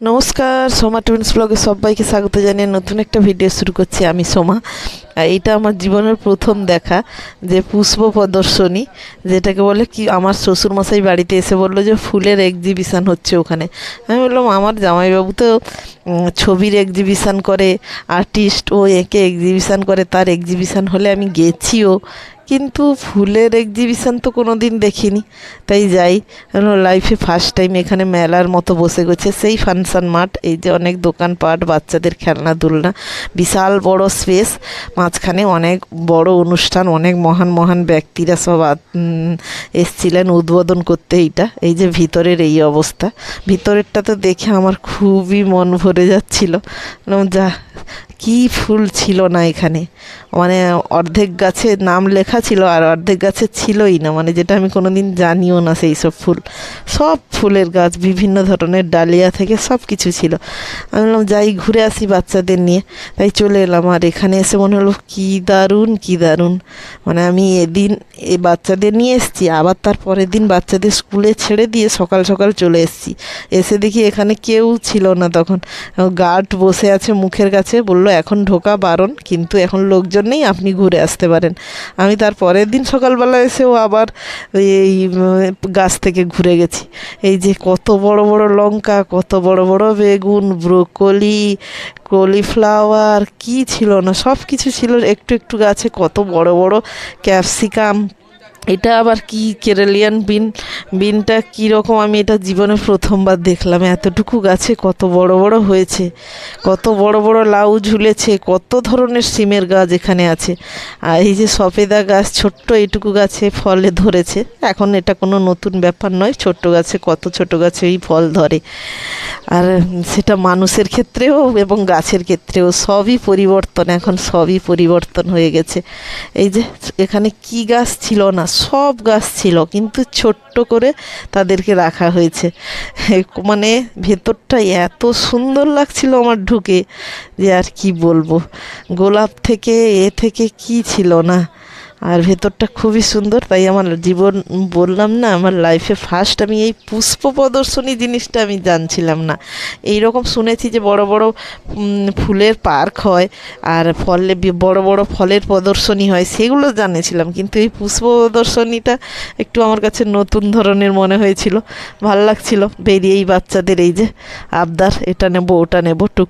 নমস্কার সোমা টুইন্স ব্লগে সবাইকে স্বাগত জানিয়ে নতুন একটা ভিডিও শুরু করছি আমি সোমা। এটা আমার জীবনের প্রথম দেখা, যে পুষ্প প্রদর্শনী, যেটাকে বলে কি, আমার শ্বশুরমশাই বাড়িতে এসে বলল যে ফুলের এক্সিবিশান হচ্ছে ওখানে। আমি বললাম, আমার জামাইবাবু তো ছবির এক্সিবিশান করে আর্টিস্ট ও একে এক্সিবিশান করে, তার এক্সিবিশান হলে আমি গেছিও। কিন্তু ফুলের এক্সিবিশান তো কোনো দিন দেখিনি। তাই যাই লাইফে ফার্স্ট টাইম এখানে মেলার মতো বসে গেছে। সেই ফাংশন মাঠ, এই যে অনেক দোকানপাট, বাচ্চাদের খেলনা দুলনা বিশাল বড় স্পেস মাঝখানে অনেক বড় অনুষ্ঠান, অনেক মহান মহান ব্যক্তিরা সব এসছিলেন উদ্বোধন করতে এইটা। এই যে ভিতরের এই অবস্থা। ভিতরেরটা তো দেখে আমার খুবই মন ভরে যাচ্ছিল। যা, কি ফুল ছিল না এখানে? মানে অর্ধেক গাছে নাম লেখা ছিল আর অর্ধেক গাছে ছিলই না। মানে যেটা আমি কোনোদিন জানিও না সেই সব ফুল। সব ফুলের গাছ, বিভিন্ন ধরনের ডালিয়া থেকে সব কিছু ছিল। আমি বললাম, যাই, ঘুরে আসি বাচ্চাদের নিয়ে। তাই চলে এলাম। আর এখানে এসে মনে হলো, কী দারুণ কী দারুণ। মানে আমি এদিন এ বাচ্চাদের নিয়ে এসেছি। আবার তার পরের দিন বাচ্চাদের স্কুলে ছেড়ে দিয়ে সকাল সকাল চলে এসেছি। এসে দেখি এখানে কেউ ছিল না তখন। গার্ড বসে আছে মুখের কাছে। বলল, এখন ঢোকা বারণ। কিন্তু এখন লোকজন নেই, আপনি ঘুরে আসতে পারেন। আমি তার পরের দিন সকালবেলা এসেও আবার এই গাছ থেকে ঘুরে গেছি। এই যে কত বড় বড় লঙ্কা, কত বড় বড় বেগুন, ব্রোকলি, কলিফ্লাওয়ার, কি ছিল না সব কিছু ছিল। একটু একটু গাছে কত বড় বড় ক্যাপসিকাম এটা আবার কি কেরালিয়ান বিন? বিনটা কীরকম আমি এটা জীবনে প্রথমবার দেখলাম। এতটুকু গাছে কত বড় বড় হয়েছে, কত বড় বড় লাউ ঝুলেছে, কত ধরনের সিমের গাছ এখানে আছে। আর এই যে সফেদা গাছ, ছোট্ট এইটুকু গাছে ফলে ধরেছে। এখন এটা কোনো নতুন ব্যাপার নয়, ছোট্ট গাছে, কত ছোট গাছে এই ফল ধরে। আর সেটা মানুষের ক্ষেত্রেও এবং গাছের ক্ষেত্রেও সবই পরিবর্তন, এখন সবই পরিবর্তন হয়ে গেছে। এই যে এখানে কি গাছ ছিল না? সব গাছ ছিল, কিন্তু ছোট্ট করে তাদেরকে রাখা হয়েছে। মানে ভেতরটা এত সুন্দর লাগছিল আমার ঢুকে যে আর কি বলব। গোলাপ থেকে, এ থেকে কি ছিল না? আর ভেতরটা খুবই সুন্দর, তাই আমার জীবন বললাম না, আমার লাইফে ফার্স্ট আমি এই পুষ্প প্রদর্শনী জিনিসটা আমি জানছিলাম না। এই রকম শুনেছি যে বড় বড় ফুলের পার্ক হয়, আর ফলে বড় বড় ফলের প্রদর্শনী হয়, সেগুলো জানেছিলাম, কিন্তু এই পুষ্প প্রদর্শনীটা একটু আমার কাছে নতুন ধরনের মনে হয়েছিল। ভালো লাগছিল, বেরিয়েই বাচ্চাদের এই যে আবদার, এটা নেব, ওটা নেব, টুক